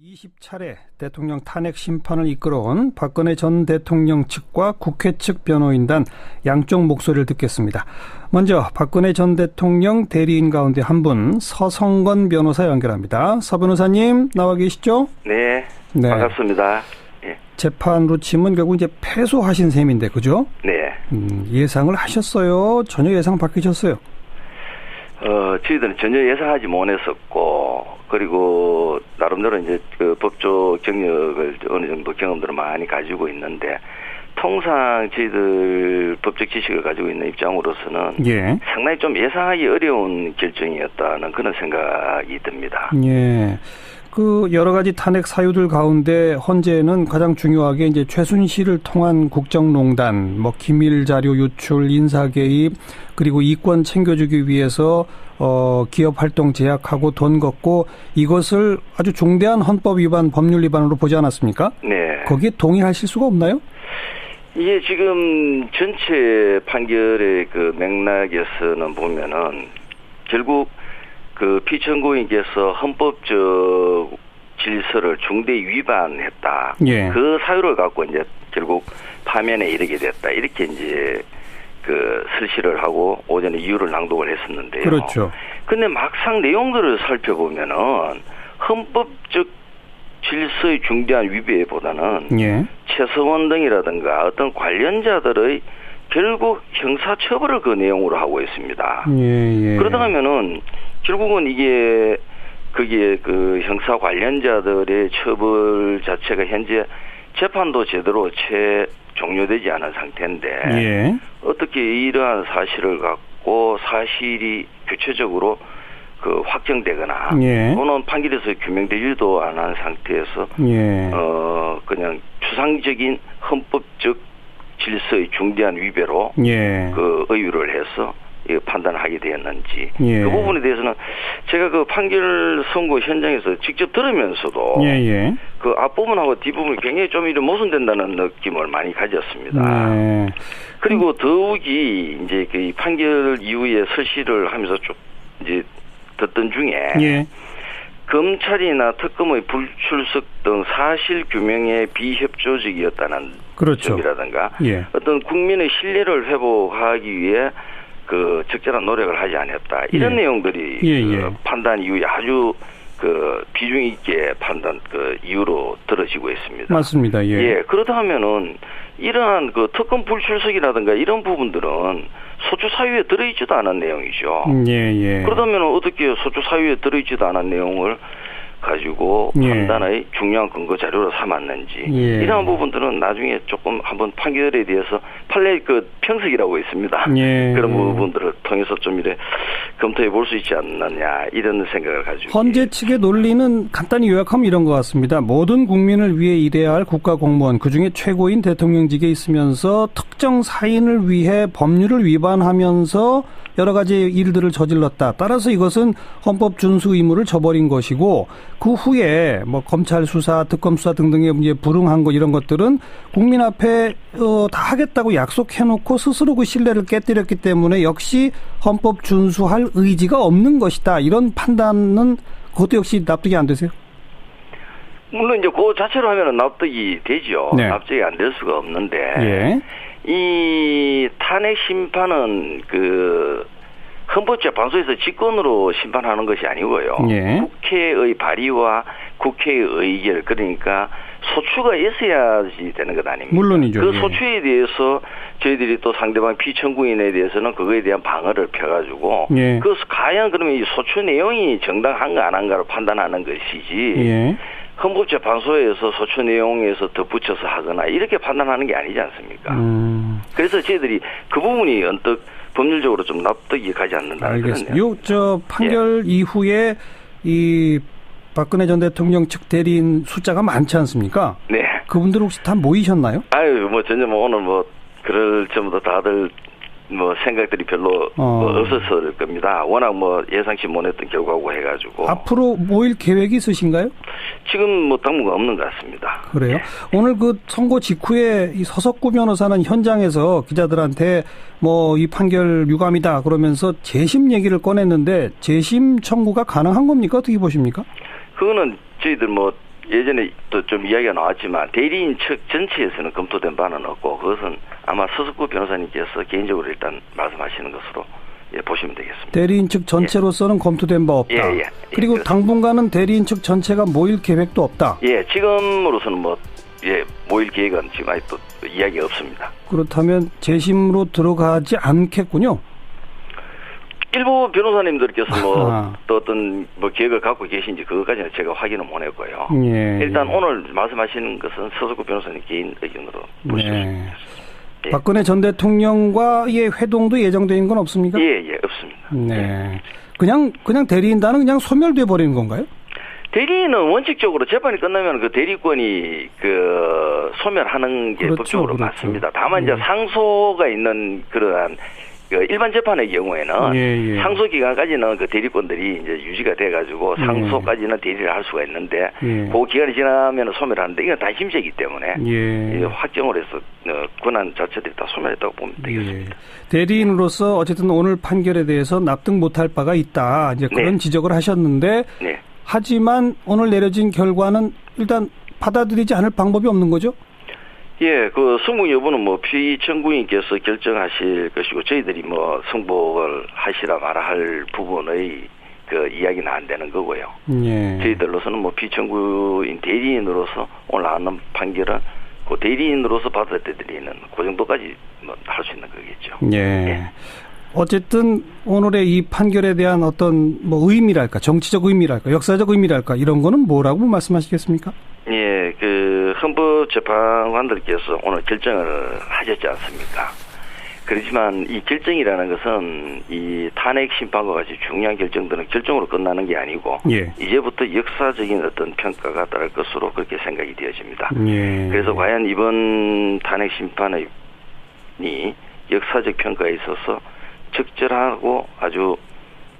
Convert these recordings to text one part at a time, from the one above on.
20차례 대통령 탄핵 심판을 이끌어온 박근혜 전 대통령 측과 국회 측 변호인단 양쪽 목소리를 듣겠습니다. 먼저 박근혜 전 대통령 대리인 가운데 한 분 서성건 변호사 연결합니다. 서 변호사님 나와 계시죠? 네, 네. 반갑습니다. 예. 재판으로 치면 결국 이제 패소하신 셈인데 그죠? 네. 음, 예상을 하셨어요? 전혀 예상 바뀌셨어요? 어, 저희들은 전혀 예상하지 못했었고 그리고 나름대로 이제 그 법조 경력을 어느 정도 경험들을 많이 가지고 있는데 통상 저희들 법적 지식을 가지고 있는 입장으로서는 예. 상당히 좀 예상하기 어려운 결정이었다는 그런 생각이 듭니다. 예. 그 여러 가지 탄핵 사유들 가운데 헌재는 가장 중요하게 이제 최순실을 통한 국정농단, 뭐 기밀 자료 유출, 인사 개입, 그리고 이권 챙겨주기 위해서 어 기업 활동 제약하고 돈 걷고 이것을 아주 중대한 헌법 위반, 법률 위반으로 보지 않았습니까? 네. 거기에 동의하실 수가 없나요? 이게 지금 전체 판결의 그 맥락에서는 보면은 결국 그 피청구인께서 헌법적 질서를 중대 위반했다. 예. 그 사유를 갖고 이제 결국 파면에 이르게 됐다. 이렇게 이제 그 설시를 하고 오전에 이유를 낭독을 했었는데요. 그렇죠. 근데 막상 내용들을 살펴보면은 헌법적 질서의 중대한 위배보다는 예. 최서원 등이라든가 어떤 관련자들의 결국 형사처벌을 그 내용으로 하고 있습니다. 예, 예. 그러다 가면은 결국은 이게 거기에 그 형사 관련자들의 처벌 자체가 현재 재판도 제대로 채 종료되지 않은 상태인데 예. 어떻게 이러한 사실을 갖고 사실이 구체적으로 그 확정되거나 예. 또는 판결에서 규명되지도 않은 상태에서 예. 어 그냥 추상적인 헌법적 질서의 중대한 위배로 예. 그 의유를 해서 판단하게 되었는지 예. 그 부분에 대해서는 제가 그 판결 선고 현장에서 직접 들으면서도 예예. 예. 그 앞부분하고 뒷부분이 굉장히 좀 이런 모순된다는 느낌을 많이 가졌습니다. 네. 그리고 더욱이 이제 그 판결 이후에 설시를 하면서 쭉 이제 듣던 중에 예. 검찰이나 특검의 불출석 등 사실 규명에 비협조적이었다는 그렇죠. 점이라든가 예. 어떤 국민의 신뢰를 회복하기 위해 그 적절한 노력을 하지 않았다 이런 예. 내용들이 예, 그 예. 판단 이후에 아주 그 비중 있게 판단 그 이유로 들어지고 있습니다. 맞습니다. 예. 예. 그러다 하면은 이러한 그 특검 불출석이라든가 이런 부분들은 소추 사유에 들어있지도 않은 내용이죠. 예, 예. 그러다면 어떻게 소추 사유에 들어있지도 않은 내용을 가지고 예. 판단의 중요한 근거 자료로 삼았는지 예. 이러한 부분들은 나중에 조금 한번 판결에 대해서 판례 그 평석이라고 있습니다. 예. 그런 부분들을 통해서 좀 이래 검토해 볼 수 있지 않느냐 이런 생각을 가지고 헌재 측의 논리는 간단히 요약하면 이런 것 같습니다. 모든 국민을 위해 일해야 할 국가 공무원 그중에 최고인 대통령직에 있으면서 특정 사인을 위해 법률을 위반하면서 여러 가지 일들을 저질렀다. 따라서 이것은 헌법 준수 의무를 저버린 것이고 그 후에 뭐 검찰 수사, 특검 수사 등등에 이제 불응한 것 이런 것들은 국민 앞에 어, 다 하겠다고 약속해놓고 스스로 그 신뢰를 깨뜨렸기 때문에 역시 헌법 준수할 의지가 없는 것이다. 이런 판단은 그것도 역시 납득이 안 되세요? 물론 이제 그 자체로 하면 납득이 되죠. 네. 납득이 안 될 수가 없는데. 예. 이 탄핵 심판은 그 헌법재판소에서 직권으로 심판하는 것이 아니고요. 예. 국회의 발의와 국회의 의결 그러니까 소추가 있어야지 되는 것 아닙니까? 물론이죠. 그 예. 소추에 대해서 저희들이 또 상대방 피청구인에 대해서는 그거에 대한 방어를 펴가지고 예. 그 과연 그러면 이 소추 내용이 정당한가 안 한가를 판단하는 것이지 예. 헌법재판소에서 소추 내용에서 덧붙여서 하거나 이렇게 판단하는 게 아니지 않습니까? 음. 그래서 저희들이 그 부분이 언뜻 법률적으로 좀 납득이 가지 않는다. 알겠습니다. 요 저 판결 예. 이후에 이 박근혜 전 대통령 측 대리인 숫자가 많지 않습니까? 네. 그분들 혹시 다 모이셨나요? 아유, 뭐 전혀 뭐 오늘 뭐 그럴 점부터 다들 뭐 생각들이 별로 어. 뭐 없었을 겁니다. 워낙 뭐 예상치 못했던 결과고 해가지고 앞으로 모일 계획이 있으신가요? 지금 뭐 당무가 없는 것 같습니다. 그래요? 네. 오늘 그 선고 직후에 이 서석구 변호사는 현장에서 기자들한테 뭐 이 판결 유감이다 그러면서 재심 얘기를 꺼냈는데 재심 청구가 가능한 겁니까? 어떻게 보십니까? 그거는 저희들 뭐 예전에 또 좀 이야기가 나왔지만 대리인 측 전체에서는 검토된 바는 없고 그것은 아마 서석구 변호사님께서 개인적으로 일단 말씀하시는 것으로 예, 보시면 되겠습니다. 대리인 측 전체로서는 검토된 바 없다. 예, 예. 예, 그리고 그렇습니다. 당분간은 대리인 측 전체가 모일 계획도 없다. 예, 지금으로서는 뭐 예, 모일 계획은 지금 아직 또 이야기가 없습니다. 그렇다면 재심으로 들어가지 않겠군요. 일부 변호사님들께서 뭐. 또 어떤 뭐 계획을 갖고 계신지 그것까지는 제가 확인을 못 했고요. 예. 일단 오늘 말씀하시는 것은 서석구 변호사님 개인 의견으로 네. 예. 박근혜 전 대통령과의 회동도 있는 건 없습니까? 예, 예, 없습니다. 네. 그냥 그냥 대리인단은 그냥 소멸돼 버리는 건가요? 대리인은 원칙적으로 재판이 끝나면 그 대리권이 그 소멸하는 게 그렇죠, 법적으로 그렇죠. 맞습니다. 다만 이제 예. 상소가 있는 그러한 그 일반 재판의 경우에는 예, 예. 상소 기간까지는 그 대리권들이 이제 유지가 돼가지고 예. 상소까지는 대리를 할 수가 있는데 예. 그 기간이 지나면 소멸하는데 이건 단심제이기 때문에 예. 이 확정을 해서 어, 권한 자체들이 다 소멸했다고 보면 되겠습니다. 예. 대리인으로서 어쨌든 오늘 판결에 대해서 납득 못할 바가 있다. 이제 그런 네. 지적을 하셨는데 네. 하지만 오늘 내려진 결과는 일단 받아들이지 않을 방법이 없는 거죠? 예, 그 승복 여부는 뭐 피청구인께서 결정하실 것이고 저희들이 뭐 승복을 하시라 말아 할 부분의 그 이야기는 안 되는 거고요. 예. 저희들로서는 뭐 피청구인 대리인으로서 오늘 나오는 판결은 그 대리인으로서 받아들이는 그 정도까지 뭐 할 수 있는 거겠죠. 예. 예. 어쨌든 오늘의 이 판결에 대한 어떤 뭐 의미랄까, 정치적 의미랄까, 역사적 의미랄까 이런 거는 뭐라고 말씀하시겠습니까? 예, 그 헌법 재판관들께서 오늘 결정을 하셨지 않습니까? 그렇지만 이 결정이라는 것은 이 탄핵 심판과 같이 중요한 결정들은 결정으로 끝나는 게 아니고 예. 이제부터 역사적인 어떤 평가가 따를 것으로 그렇게 생각이 되어집니다. 예. 그래서 과연 이번 탄핵 심판이 역사적 평가에 있어서 적절하고 아주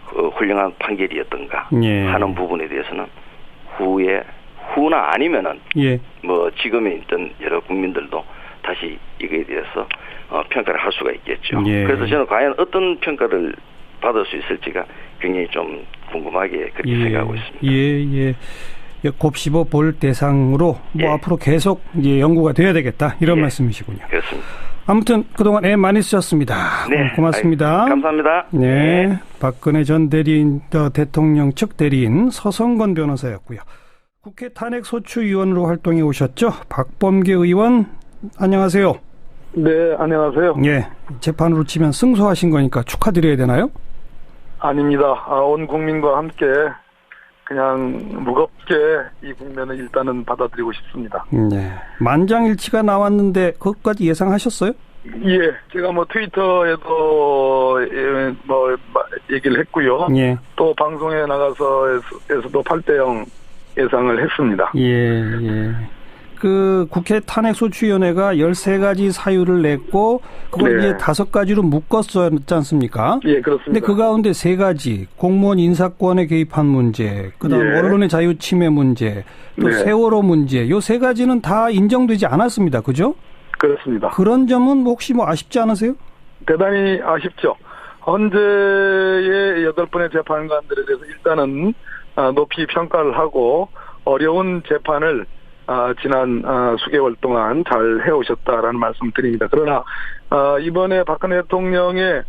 그 훌륭한 판결이었던가 예. 하는 부분에 대해서는 후에 후나 아니면은 예. 뭐 지금에 있던 여러 국민들도 다시 이거에 대해서 어, 평가를 할 수가 있겠죠. 예. 그래서 저는 과연 어떤 평가를 받을 수 있을지가 굉장히 좀 궁금하게 그렇게 생각하고 있습니다. 예, 예. 예, 곱씹어 볼 대상으로 뭐 예. 앞으로 계속 이제 연구가 돼야 되겠다 이런 예. 말씀이시군요. 그렇습니다. 아무튼 그동안 애 많이 쓰셨습니다. 오늘 고맙습니다. 아이, 감사합니다. 네, 박근혜 전 대리인 어, 대통령 측 대리인 서성건 변호사였고요. 국회 탄핵소추위원으로 활동해 오셨죠? 박범계 의원 안녕하세요. 네, 안녕하세요. 예, 재판으로 치면 승소하신 거니까 축하드려야 되나요? 아닙니다. 아, 온 국민과 함께 그냥 무겁게 이 국면을 일단은 받아들이고 싶습니다. 네, 만장일치가 나왔는데 그것까지 예상하셨어요? 예, 제가 뭐 트위터에도 예, 뭐 마- 얘기를 했고요. 예, 또 방송에 나가서 에서도 8대0 예상을 했습니다. 예, 예. 그 국회 탄핵소추위원회가 13가지 사유를 냈고 그걸 네. 이제 다섯 가지로 묶었었지 않습니까? 예, 근데 그렇습니다. 그 가운데 세 가지 공무원 인사권에 개입한 문제, 그다음 예. 언론의 자유 침해 문제, 또 네. 세월호 문제, 요 세 가지는 다 인정되지 않았습니다. 그죠? 그렇습니다. 그런 점은 혹시 뭐 아쉽지 않으세요? 대단히 아쉽죠. 현재의 여덟 분의 재판관들에 대해서 일단은 아, 높이 평가를 하고 어려운 재판을 아, 지난 아, 수개월 동안 잘 해오셨다라는 말씀 드립니다. 그러나 아, 이번에 박근혜 대통령의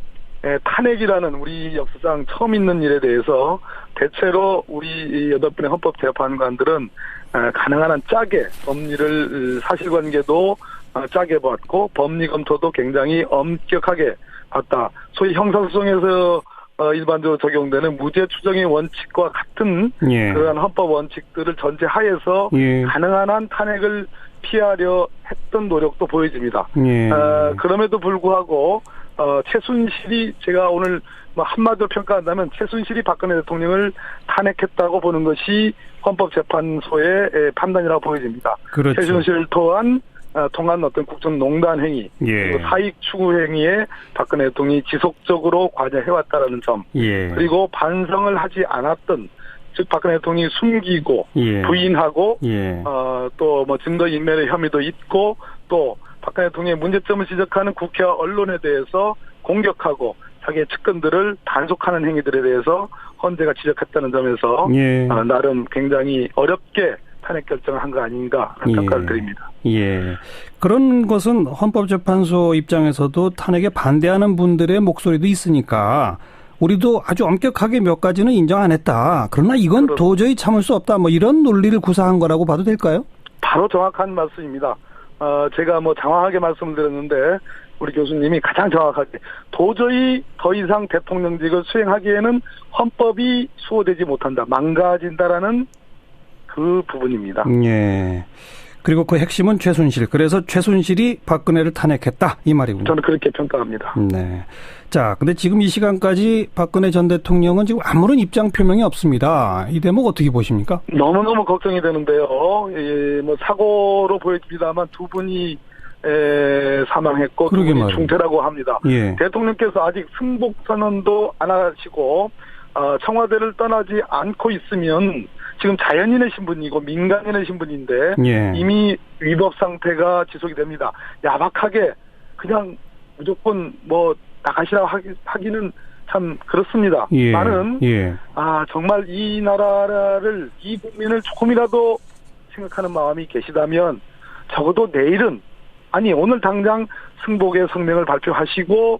에, 탄핵이라는 우리 역사상 처음 있는 일에 대해서 대체로 우리 이 여덟 분의 헌법 재판관들은 아, 가능한 한 짜게 법리를 사실관계도 아, 짜게 봤고 법리 검토도 굉장히 엄격하게 봤다. 소위 형사소송에서 어, 일반적으로 적용되는 무죄 추정의 원칙과 같은 예. 그러한 헌법 원칙들을 전제하에서 예. 가능한 한 탄핵을 피하려 했던 노력도 보여집니다. 예. 어, 그럼에도 불구하고 어, 최순실이 제가 오늘 뭐 한마디로 평가한다면 최순실이 박근혜 대통령을 탄핵했다고 보는 것이 헌법재판소의 에, 판단이라고 보여집니다. 그렇죠. 최순실 또한 어, 통한 어떤 국정농단 행위 예. 그리고 사익 추구 행위에 박근혜 대통령이 지속적으로 관여해왔다라는 점 예. 그리고 반성을 하지 않았던 즉 박근혜 대통령이 숨기고 예. 부인하고 예. 어, 또뭐 증거 인멸의 혐의도 있고 또 박근혜 대통령의 문제점을 지적하는 국회와 언론에 대해서 공격하고 자기의 측근들을 단속하는 행위들에 대해서 헌재가 지적했다는 점에서 예. 어, 나름 굉장히 어렵게 탄핵 결정을 한 거 아닌가 예. 평가를 드립니다. 예. 그런 것은 헌법재판소 입장에서도 탄핵에 반대하는 분들의 목소리도 있으니까 우리도 아주 엄격하게 몇 가지는 인정 안 했다. 그러나 이건 그렇- 도저히 참을 수 없다. 뭐 이런 논리를 구사한 거라고 봐도 될까요? 바로 정확한 말씀입니다. 어, 제가 뭐 장황하게 말씀드렸는데 우리 교수님이 가장 정확하게 도저히 더 이상 대통령직을 수행하기에는 헌법이 수호되지 못한다, 망가진다라는 그 부분입니다. 예. 그리고 그 핵심은 최순실. 그래서 최순실이 박근혜를 탄핵했다. 이 말이군요. 저는 그렇게 평가합니다. 네. 자, 근데 지금 이 시간까지 박근혜 전 대통령은 지금 아무런 입장 표명이 없습니다. 이 대목 어떻게 보십니까? 너무너무 걱정이 되는데요. 예, 뭐 사고로 보여집니다만 두 분이 에, 사망했고 두 그러게 분이. 중태라고 합니다. 예. 대통령께서 아직 승복 선언도 안 하시고 어, 청와대를 떠나지 않고 있으면 지금 자연인의 신분이고 민간인의 신분인데 예. 이미 위법 상태가 지속이 됩니다. 야박하게 그냥 무조건 뭐 나가시라고 하기, 하기 는 참 그렇습니다. 예. 나는 예. 아 정말 이 나라를 이 국민을 조금이라도 생각하는 마음이 계시다면 적어도 내일은 아니 오늘 당장 승복의 성명을 발표하시고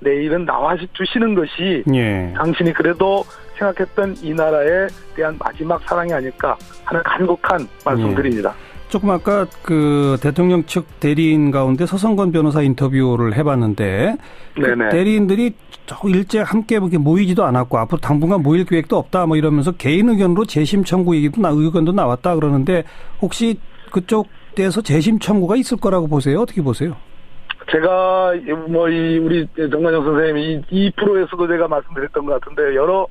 내일은 나와 주시는 것이 예. 당신이 그래도 생각했던 이 나라에 대한 마지막 사랑이 아닐까 하는 간곡한 말씀드립니다. 조금 아까 그 대통령 측 대리인 가운데 서성건 변호사 인터뷰를 해봤는데 그. 대리인들이 저 일제 함께 모이지도 않았고 앞으로 당분간 모일 계획도 없다 뭐 이러면서 개인 의견으로 재심 청구 얘기도 나 의견도 나왔다 그러는데 혹시 그쪽에서 재심 청구가 있을 거라고 보세요? 어떻게 보세요? 제가 뭐 이 우리 정관영 선생님이 이, 이 프로에서도 제가 말씀드렸던 것 같은데 여러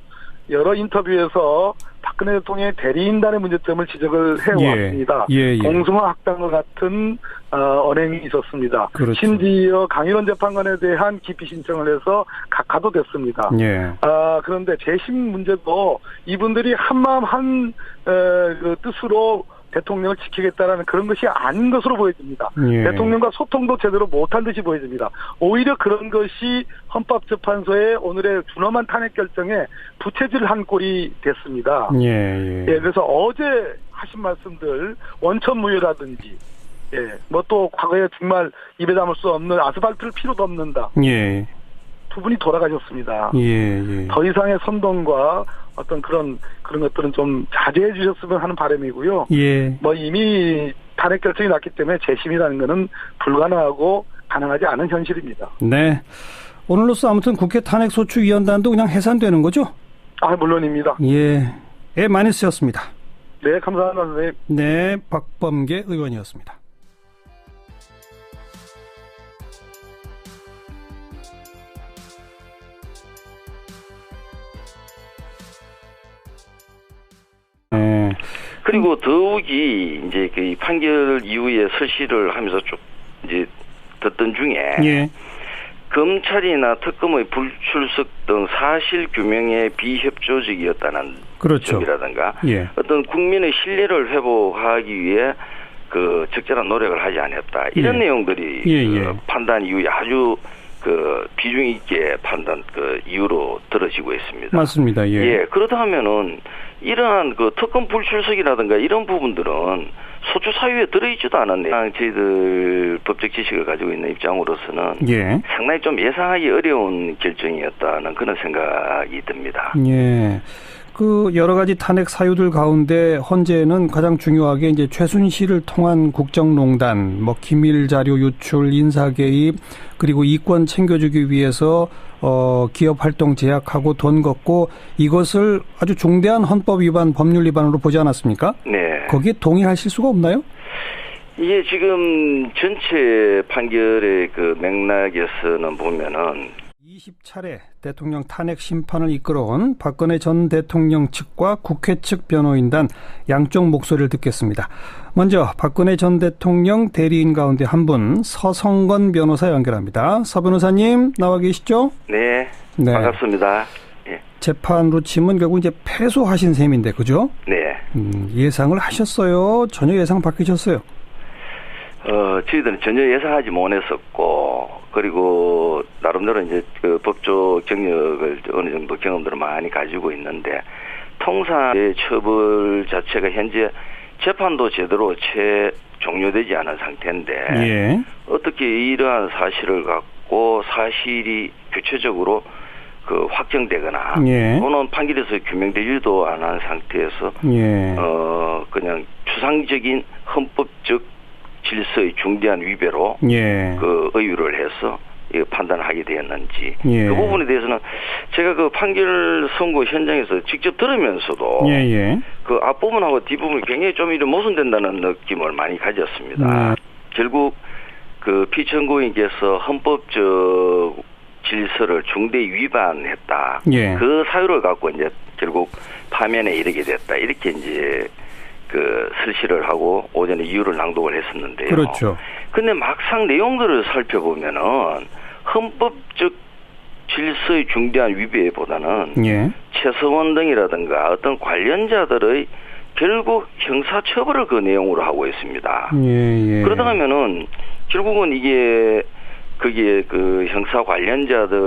여러 인터뷰에서 박근혜 대통령의 대리인단의 문제점을 지적을 해왔습니다. 예, 예, 예. 공승화 학당과 같은 어, 언행이 있었습니다. 그렇죠. 심지어 강일원 재판관에 대한 기피 신청을 해서 각하도 됐습니다. 예. 아, 그런데 재심 문제도 이분들이 한마음 한, 에, 그 뜻으로 대통령을 지키겠다라는 그런 것이 아닌 것으로 보여집니다. 예. 대통령과 소통도 제대로 못한 듯이 보여집니다. 오히려 그런 것이 헌법재판소의 오늘의 준엄한 탄핵 결정에 부채질을 한 꼴이 됐습니다. 예. 예. 예, 그래서 어제 하신 말씀들 원천무효라든지 예, 뭐 또 과거에 정말 입에 담을 수 없는 아스팔트를 필요도 없는다. 예. 두 분이 돌아가셨습니다. 예. 예. 더 이상의 선동과 어떤 그런 그런 것들은 좀 자제해 주셨으면 하는 바람이고요. 예. 뭐 이미 탄핵 결정이 났기 때문에 재심이라는 것은 불가능하고 가능하지 않은 현실입니다. 네. 오늘로써 아무튼 국회 탄핵 소추 위원단도 그냥 해산되는 거죠? 아 물론입니다. 예. 예, 많이 쓰였습니다. 네 감사합니다 선생님. 네, 박범계 의원이었습니다. 네, 그리고 더욱이 이제 그 판결 이후에 설시를 하면서 쭉 이제 듣던 중에 예, 검찰이나 특검의 불출석 등 사실 규명에 비협조적이었다는 그렇죠. 점이라든가 예, 어떤 국민의 신뢰를 회복하기 위해 그 적절한 노력을 하지 않았다 이런 예. 내용들이 예, 그 예. 판단 이후에 아주 그 비중 있게 판단 그 이유로 들어지고 있습니다. 맞습니다. 예. 예, 그러다 하면은 이러한 그 특검 불출석이라든가 이런 부분들은 소추 사유에 들어있지도 않았네요. 저희들 법적 지식을 가지고 있는 입장으로서는 예. 상당히 좀 예상하기 어려운 결정이었다는 그런 생각이 듭니다. 예. 그 여러 가지 탄핵 사유들 가운데 헌재는 가장 중요하게 이제 최순실을 통한 국정농단, 뭐 기밀 자료 유출, 인사 개입, 그리고 이권 챙겨주기 위해서 어 기업 활동 제약하고 돈 걷고 이것을 아주 중대한 헌법 위반, 법률 위반으로 보지 않았습니까? 네. 거기에 동의하실 수가 없나요? 이게 지금 전체 판결의 그 맥락에서는 보면은 20차례 대통령 탄핵 심판을 이끌어온 박근혜 전 대통령 측과 국회 측 변호인단 양쪽 목소리를 듣겠습니다. 먼저 박근혜 전 대통령 대리인 가운데 한 분 서성건 변호사 연결합니다. 서 변호사님 나와 계시죠? 네. 네. 반갑습니다. 예. 재판으로 치면 결국 이제 패소하신 셈인데 그죠? 네. 음, 예상을 하셨어요? 전혀 예상 바뀌셨어요? 어, 저희들은 전혀 예상하지 못했었고, 그리고, 나름대로 이제 그 법조 경력을 어느 정도 경험들을 많이 가지고 있는데, 통상의 처벌 자체가 현재 재판도 제대로 채 종료되지 않은 상태인데 예. 어떻게 이러한 사실을 갖고 사실이 구체적으로 그 확정되거나 예. 또는 판결에서 규명되지도 않은 상태에서 예. 어 그냥 추상적인 헌법적 질서의 중대한 위배로 예. 그 의유를 해서 이 판단하게 되었는지 예. 그 부분에 대해서는 제가 그 판결 선고 현장에서 직접 들으면서도 예, 예. 그 앞부분하고 뒷부분이 굉장히 좀 이런 모순된다는 느낌을 많이 가졌습니다. 네. 결국 그 피청구인께서 헌법적 질서를 중대 위반했다. 예. 그 사유를 갖고 이제 결국 파면에 이르게 됐다. 이렇게 이제 그 설시를 하고 오전에 이유를 낭독을 했었는데요. 그렇죠. 근데 막상 내용들을 살펴보면은 헌법적 질서의 중대한 위배보다는 예. 최서원 등이라든가 어떤 관련자들의 결국 형사처벌을 그 내용으로 하고 있습니다. 예, 예. 그러다 보면은 결국은 이게 그게 그 형사 관련자들